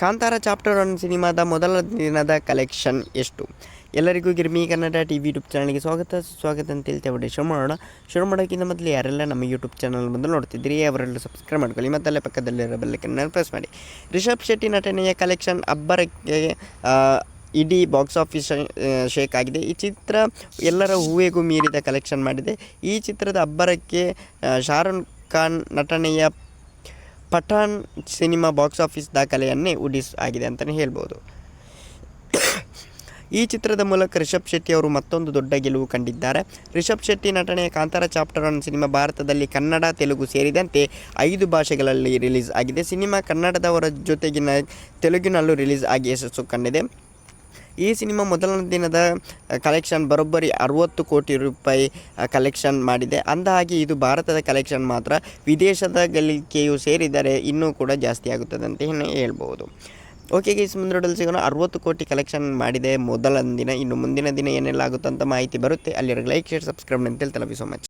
Kantara chapter one ಸಿನಿಮಾದ ಮೊದಲ ದಿನದ ಕಲೆಕ್ಷನ್ ಎಷ್ಟು? ಎಲ್ಲರಿಗೂ Girmi Kannada T V YouTube ಚಾನಲ್ಗೆ ಸ್ವಾಗತ. ಸ್ವಾಗತ ಅಂತ ಹೇಳ್ತೇವೆ ಬಿಡಿ ಶುರು ಮಾಡೋಣ. ಶುರು ಮಾಡೋಕ್ಕಿಂತ ಮೊದಲು ಯಾರೆಲ್ಲ ನಮ್ಮ ಯೂಟ್ಯೂಬ್ ಚಾನಲ್ ಬಂದು ನೋಡ್ತಿದ್ದೀರಿ, ಅವರೆಲ್ಲ ಸಬ್ಸ್ಕ್ರೈಬ್ ಮಾಡ್ಕೊಳ್ಳಿ. ಮತ್ತು ಅಲ್ಲೇ ಪಕ್ಕದಲ್ಲಿರೋ ಬೆಲ್ಲಕ್ಕನ್ನು ಪ್ರೆಸ್ ಮಾಡಿ. ರಿಷಬ್ ಶೆಟ್ಟಿ ನಟನೆಯ ಕಲೆಕ್ಷನ್ ಅಬ್ಬರಕ್ಕೆ ಇಡೀ ಬಾಕ್ಸ್ ಆಫೀಸ್ ಶೇಕ್ ಆಗಿದೆ. ಈ ಚಿತ್ರ ಎಲ್ಲರ ಹೂವೆಗೂ ಮೀರಿದ ಕಲೆಕ್ಷನ್ ಮಾಡಿದೆ. ಈ ಚಿತ್ರದ ಅಬ್ಬರಕ್ಕೆ ಶಾರುಖ್ ಖಾನ್ ನಟನೆಯ ಪಠಾಣ್ ಸಿನಿಮಾ ಬಾಕ್ಸ್ ಆಫೀಸ್ ದಾಖಲೆಯನ್ನೇ ಉಡಿಸ್ ಆಗಿದೆ ಅಂತಲೇ ಹೇಳ್ಬೋದು. ಈ ಚಿತ್ರದ ಮೂಲಕ ರಿಷಬ್ ಶೆಟ್ಟಿ ಅವರು ಮತ್ತೊಂದು ದೊಡ್ಡ ಗೆಲುವು ಕಂಡಿದ್ದಾರೆ. ರಿಷಬ್ ಶೆಟ್ಟಿ ನಟನೆಯ ಕಾಂತಾರ ಚಾಪ್ಟರ್ ಒನ್ ಸಿನಿಮಾ ಭಾರತದಲ್ಲಿ ಕನ್ನಡ, ತೆಲುಗು ಸೇರಿದಂತೆ ಐದು ಭಾಷೆಗಳಲ್ಲಿ ರಿಲೀಸ್ ಆಗಿದೆ. ಸಿನಿಮಾ ಕನ್ನಡದವರ ಜೊತೆಗಿನ ತೆಲುಗಿನಲ್ಲೂ ರಿಲೀಸ್ ಆಗಿ ಯಶಸ್ಸು ಕಂಡಿದೆ. ಈ ಸಿನಿಮಾ ಮೊದಲ ದಿನದ ಕಲೆಕ್ಷನ್ ಬರೋಬ್ಬರಿ ಅರುವತ್ತು ಕೋಟಿ ರೂಪಾಯಿ ಕಲೆಕ್ಷನ್ ಮಾಡಿದೆ. ಅಂದಹಾಗೆ ಇದು ಭಾರತದ ಕಲೆಕ್ಷನ್ ಮಾತ್ರ, ವಿದೇಶದ ಗಳಿಕೆಯು ಸೇರಿದರೆ ಇನ್ನೂ ಕೂಡ ಜಾಸ್ತಿ ಆಗುತ್ತದೆ ಅಂತ ಹೇಳಿ ಹೇಳ್ಬೋದು. ಓಕೆ ಗೈಸ್ ಮುಂದೊಡಲು ಸಿಗೋಣ. ಅರುವತ್ತು ಕೋಟಿ ಕಲೆಕ್ಷನ್ ಮಾಡಿದೆ ಮೊದಲ ದಿನ. ಇನ್ನು ಮುಂದಿನ ದಿನ ಏನೆಲ್ಲ ಆಗುತ್ತೆ ಅಂತ ಮಾಹಿತಿ ಬರುತ್ತೆ. ಅಲ್ಲಿರೋ ಲೈಕ್ ಶೇರ್ ಸಬ್ಸ್ಕ್ರೈಬ್ ಅಂತ ಹೇಳ್ತಲ್ಲ ಸೊ ಮಚ್